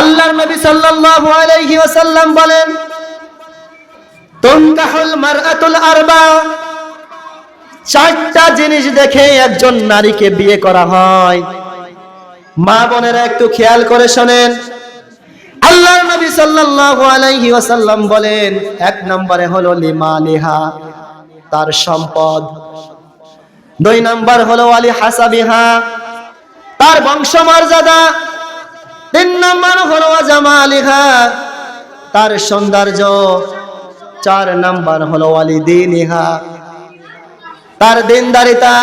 আল্লাহর নবী সাল্লাল্লাহু আলাইহি ওয়াসাল্লাম বলেন, তুনকাহুল মারআতুল আরবা চারটা জিনিস দেখে একজন নারীকে বিয়ে করা হয়। মা বোনেরা একটু খেয়াল করে শোনেন। আল্লাহর নবী সাল্লাল্লাহু আলাইহি ওয়াসাল্লাম বলেন, এক নম্বরে হলো লিমালিহা তার সম্পদ। দুই নম্বর হলো আলী হাসাবিহা, তার বংশমর্যাদা। তিন নাম্বার হলো জামালিহা তার সৌন্দর্য। চার নাম্বার হলো দিনিহা তার দিনদারিতা।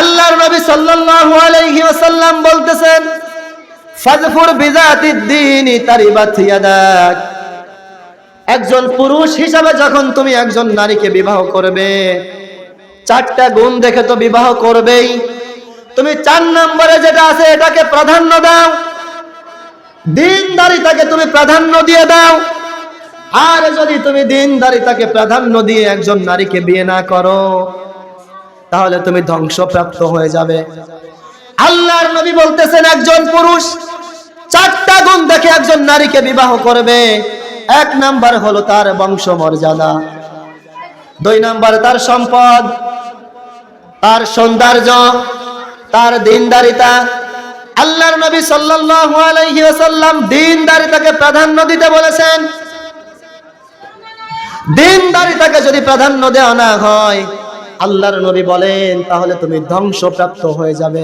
আল্লাহর নবী সাল্লাল্লাহু আলাইহি ওয়াসাল্লাম বলতেছেন, ফাজফুর বিজাতিদ দীনি তারিবাত ইয়াদাক। একজন পুরুষ হিসাবে যখন তুমি একজন নারীকে বিবাহ করবে, চারটা গুণ দেখে তো বিবাহ করবেই। তুমি চার নম্বরে যেটা আছে এটাকে প্রাধান্য দাও। দিনদারিতাকে তুমি প্রাধান্য দিয়ে দাও। আর যদি তুমি দিনদারিতাকে প্রাধান্য দিয়ে একজন নারীকে বিয়ে না করো, তাহলে তুমি ধ্বংসপ্রাপ্ত হয়ে যাবে। আল্লাহর নবী বলতেছেন, একজন পুরুষ চারটা গুণ দেখে একজন নারীকে বিবাহ করবে। এক নাম্বার হলো তার বংশ মর্যাদা দুই নাম্বার তার সম্পদ, তার সৌন্দর্য, তার দিনদারিতা। আল্লাহর নবী সাল্লাল্লাহু আলাইহি ওয়াসাল্লাম দিনদারিতাকে প্রাধান্য দিতে বলেছেন। দিনদারিতাকে যদি প্রাধান্য দেওয়া না হয়, আল্লাহর নবী বলেন, তাহলে তুমি ধ্বংসপ্রাপ্ত হয়ে যাবে।